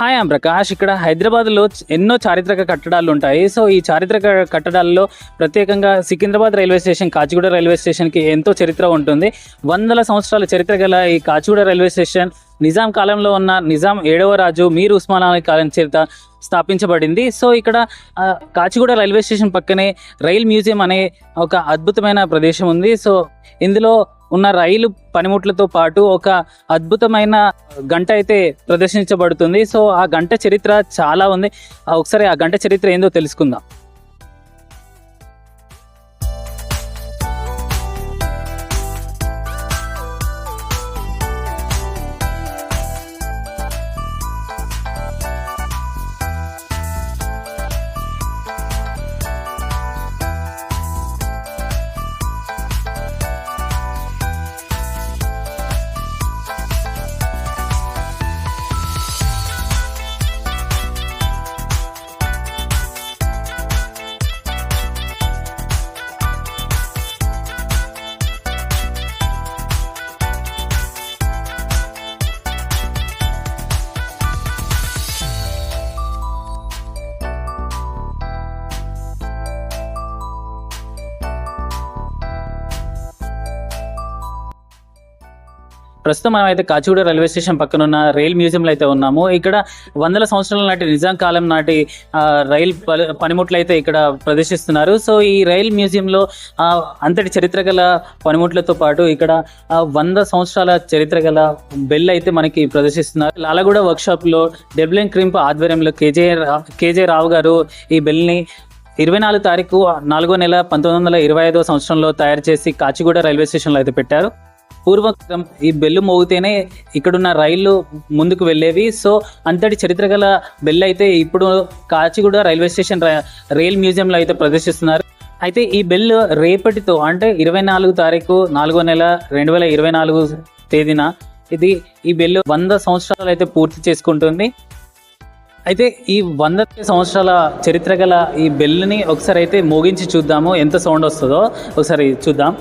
Hi ఆమ్ ప్రకాష్ ఇక్కడ హైదరాబాద్లో ఎన్నో చారిత్రక కట్టడాలు ఉంటాయి. సో ఈ చారిత్రక కట్టడాల్లో ప్రత్యేకంగా Secunderabad railway station Kacheguda railway స్టేషన్కి ఎంతో చరిత్ర ఉంటుంది. వందల సంవత్సరాల చరిత్ర గల ఈ కాచిగూడ రైల్వే స్టేషన్ నిజాం కాలంలో ఉన్న నిజాం ఏడవ రాజు మీర్ ఉస్మానాలి కాలం చేత స్థాపించబడింది. సో ఇక్కడ కాచిగూడ రైల్వే స్టేషన్ పక్కనే రైల్ మ్యూజియం అనే ఒక అద్భుతమైన ప్రదేశం ఉంది. సో ఇందులో ఉన్న రైలు పనిముట్లతో పాటు ఒక అద్భుతమైన గంట అయితే ప్రదర్శించబడుతుంది. సో ఆ గంట చరిత్ర చాలా ఉంది. ఒకసారి ఆ గంట చరిత్ర ఏందో తెలుసుకుందాం. ప్రస్తుతం మనం అయితే కాచిగూడ రైల్వే స్టేషన్ పక్కన ఉన్న రైల్ మ్యూజియంలో అయితే ఉన్నాము. ఇక్కడ వందల సంవత్సరాల నాటి నిజాం కాలం నాటి రైల్ పనిముట్లు అయితే ఇక్కడ ప్రదర్శిస్తున్నారు. సో ఈ రైల్ మ్యూజియంలో అంతటి చరిత్ర గల పనిముట్లతో పాటు ఇక్కడ వంద సంవత్సరాల చరిత్ర గల బెల్ అయితే మనకి ప్రదర్శిస్తున్నారు. లాలగూడ వర్క్షాప్లో డెబ్లిన్ క్రింప్ ఆధ్వర్యంలో కేజే కేజే రావు గారు ఈ బెల్ని ఇరవై నాలుగు తారీఖు నాలుగో నెల పంతొమ్మిది వందల ఇరవై ఐదో సంవత్సరంలో తయారు చేసి కాచిగూడ రైల్వే స్టేషన్లో అయితే పెట్టారు. పూర్వం ఈ బెల్లు మోగితేనే ఇక్కడున్న రైళ్ళు ముందుకు వెళ్ళేవి. సో అంతటి చరిత్ర గల బెల్ అయితే ఇప్పుడు కాచిగూడ రైల్వే స్టేషన్ రైల్ మ్యూజియంలో అయితే ప్రదర్శిస్తున్నారు. అయితే ఈ బెల్ రేపటితో అంటే ఇరవై నాలుగు తారీఖు నాలుగో నెల రెండు వేల ఇరవై నాలుగు తేదీన ఇది ఈ బెల్ వంద సంవత్సరాలు అయితే పూర్తి చేసుకుంటుంది. అయితే ఈ వంద సంవత్సరాల చరిత్ర గల ఈ బెల్ని ఒకసారి అయితే మోగించి చూద్దాము. ఎంత సౌండ్ వస్తుందో ఒకసారి చూద్దాం.